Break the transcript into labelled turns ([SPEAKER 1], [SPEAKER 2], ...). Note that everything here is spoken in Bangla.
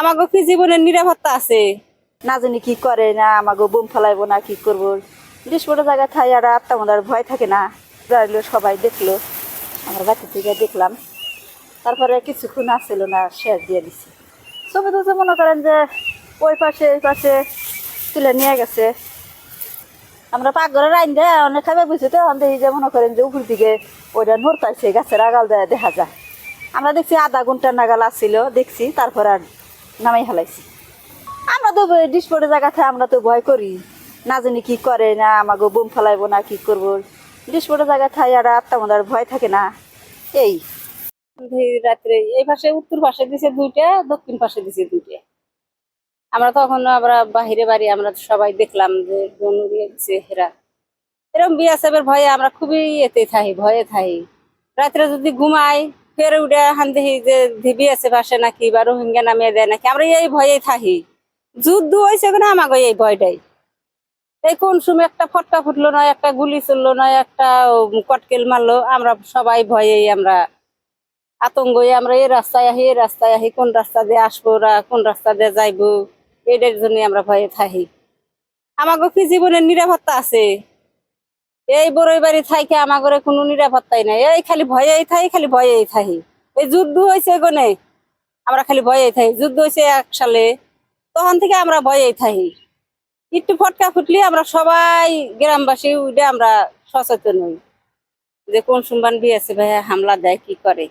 [SPEAKER 1] আমাকে কি জীবনের নিরাপত্তা আছে।
[SPEAKER 2] না জানি কি করে, না আমাকে বোম ফেলাইবো না কি করব। বিস্ফোটের জায়গায় থাই, আর আত্মা মনে ভয় থাকে না। যাইলো সবাই দেখল। আমার বাড়ি থেকে দেখলাম। তারপরে কিছুক্ষণ আসছিল না, শেষ দিয়ে দিছি। ছবি তো মনে করেন যে ওই পাশে, এই পাশে তুলে নিয়ে গেছে। আমরা পাকঘরে রাইন দেয় অনেক খাবে বুঝছি তো? দেখি যে মনে করেন যে উপর দিকে ওইটা নড়তাইছে গাছের আগাল দেয় দেখা যায়। আমরা দেখছি আধা ঘণ্টা নাগাল আসছিল দেখছি, তারপর আর নামাই হালাইছি আমরা তো ডিসপোর্টের জায়গাতে আমরা তো ভয় করি। না জানি কি করে, না আমাকে বোম ফেলাইবো, না কি করব। ডিসপোর্টের জায়গায় থাই, আর আত্মা মনে ভয় থাকে না। এই।
[SPEAKER 1] রাত্রে, এই পাশে উত্তর পাশে দিছে দুইটা, দক্ষিণ পাশে দিছে দুইটা। আমরা তখন আমরা বাহিরে বাড়ি, আমরা সবাই দেখলাম যে উড়িয়ে দিছে হেরা। এরকম বিয়াসেবের ভয়ে আমরা খুবই এতে থাকি ভয়ে থাই। রাত্রে যদি ঘুমাই ফের উঠে হান দেখি যে ধিবি আছে আসে নাকি বা রোহিঙ্গা নামিয়ে দেয় নাকি। আমরা এই ভয়ে থাকি। যুদ্ধ হয়েছে কিনা আমাকে এই ভয়টাই। এই কোন সময় একটা ফটকা ফুটলো নয় একটা গুলি চলল নয় একটা কটকেল মারলো, আমরা সবাই ভয়েই আমরা আতঙ্ক আমরা এই রাস্তায় আহি, এই রাস্তায় আহি, কোন রাস্তা দিয়ে আসব কোন রাস্তা দিয়ে যাইবো এটার জন্য আমরা ভয়ে থাকি। আমাকে কি জীবনের নিরাপত্তা আছে? এই বড়ই বাড়ি থাইকে ঘরে কোনো নিরাপত্তাই নাই। এই খালি ভয়েই থাই, খালি ভয়েই থাকি এই যুদ্ধ হয়েছে গনে আমরা খালি ভয়েই থাই। যুদ্ধ হয়েছে এক সালে। তখন থেকে আমরা ভয়েই থাকি একটু ফটকা ফুটলে আমরা সবাই গ্রামবাসী উঠে আমরা সচেতন হই। যে কোন বিয়েছে ভাইয়া হামলা দেয়, কি করে?